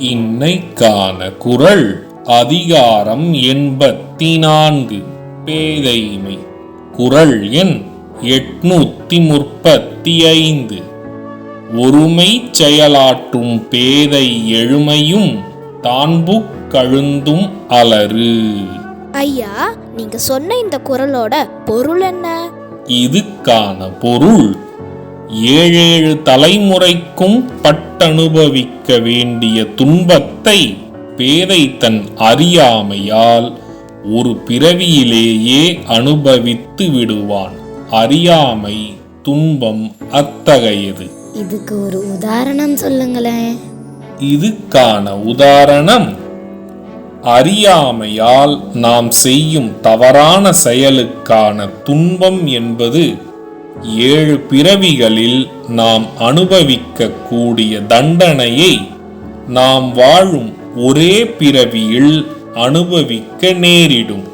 இன்னைக்கான குரல் அதிகாரம் எண்பத்தி நான்கு பேதைமை. குரல் எண் எட்நூத்தி முப்பத்தி ஐந்து ஒருமை செயலாற்றும் பேதை எழுமையும் தான்புக் கழுந்தும் அலறு. ஐயா நீங்க சொன்ன இந்த குரலோட பொருள் என்ன? இதுக்கான பொருள் ஏழேழு தலைமுறைக்கும் பட்டனுபவிக்க வேண்டிய துன்பத்தை பேதை தன் அறியாமையால் ஒரு பிறவியிலேயே அனுபவித்து விடுவான். அறியாமை துன்பம் அத்தகையது. இதுக்கு ஒரு உதாரணம் சொல்லுங்களேன். இதுக்கான உதாரணம் அறியாமையால் நாம் செய்யும் தவறான செயலுக்கான துன்பம் என்பது ஏழு பிறவிகளில் நாம் அனுபவிக்க கூடிய தண்டனையை நாம் வாழும் ஒரே பிறவியில் அனுபவிக்க நேரிடும்.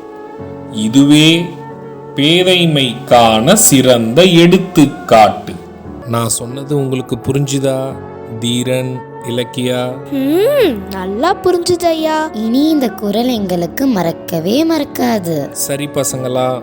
இதுவே பேதைமைக்கான சிறந்த எடுத்துக்காட்டு. நான் சொன்னது உங்களுக்கு புரிஞ்சுதா தீரன் இலக்கியா? நல்லா புரிஞ்சுது ஐயா. இனி இந்த குரல் எங்களுக்கு மறக்கவே மறக்காது. சரி பசங்களா